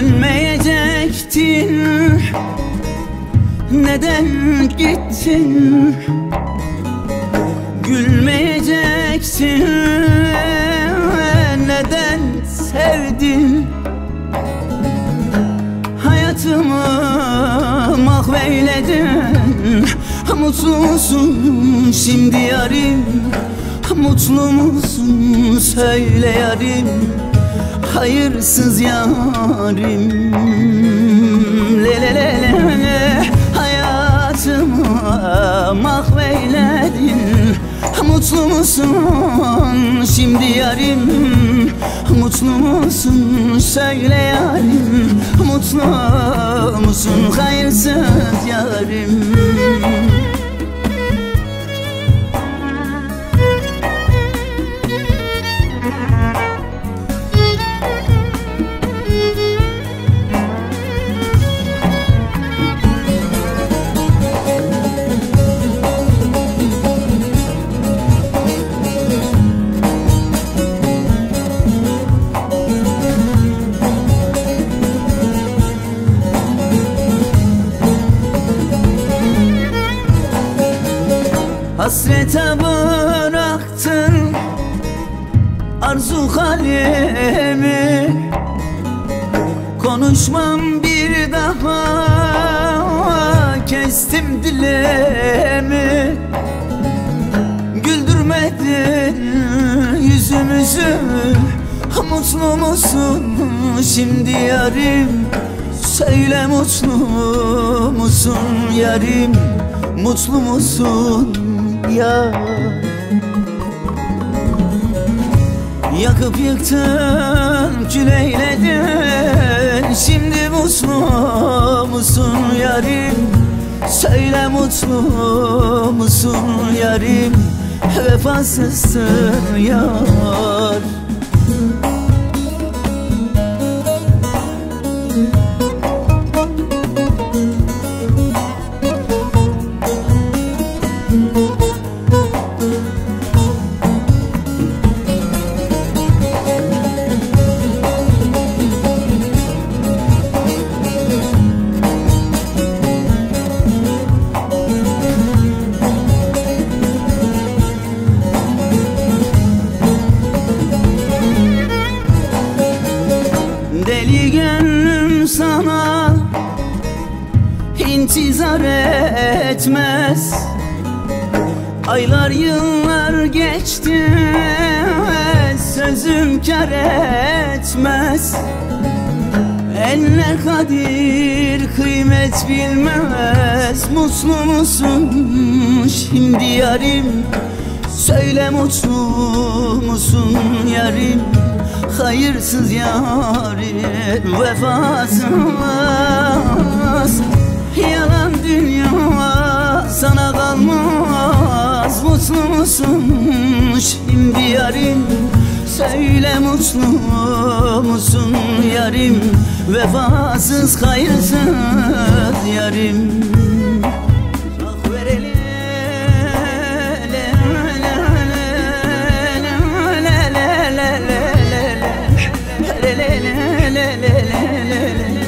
Gülmeyecektin Neden gittin? Gülmeyeceksin. Neden sevdin? Hayatımı mahveyledin Mutlu musun şimdi yarim. Mutlu musun söyle yarim Hayırsız yarim. Le le le le Hayatımı mahveyledin Mutlu musun şimdi yarim? Mutlu musun söyle yarim? Mutlu musun hayırsız yarim Hasrete bıraktın arzu kalemi Konuşmam bir daha kestim dilemi Güldürmedin yüzümüzü Mutlu musun? Şimdi yarim Söyle mutlu musun yarim? Mutlu musun ya. Yakıp yıktın kül Şimdi mutlu musun yarim? Söyle mutlu musun yarim? Vefasızsın yar sana intizar etmez. Aylar yıllar geçti sözüm kar etmez. Eller kadir kıymet bilmez. Mutlu musun şimdi yarim? Söyle mutlu musun yarim Hayırsız yarim Vefasız. Yalan dünya sana kalmaz. Mutlu musun? Şimdi yarim Söyle mutlu musun? Yarim Vefasız hayırsız yarim Yeah.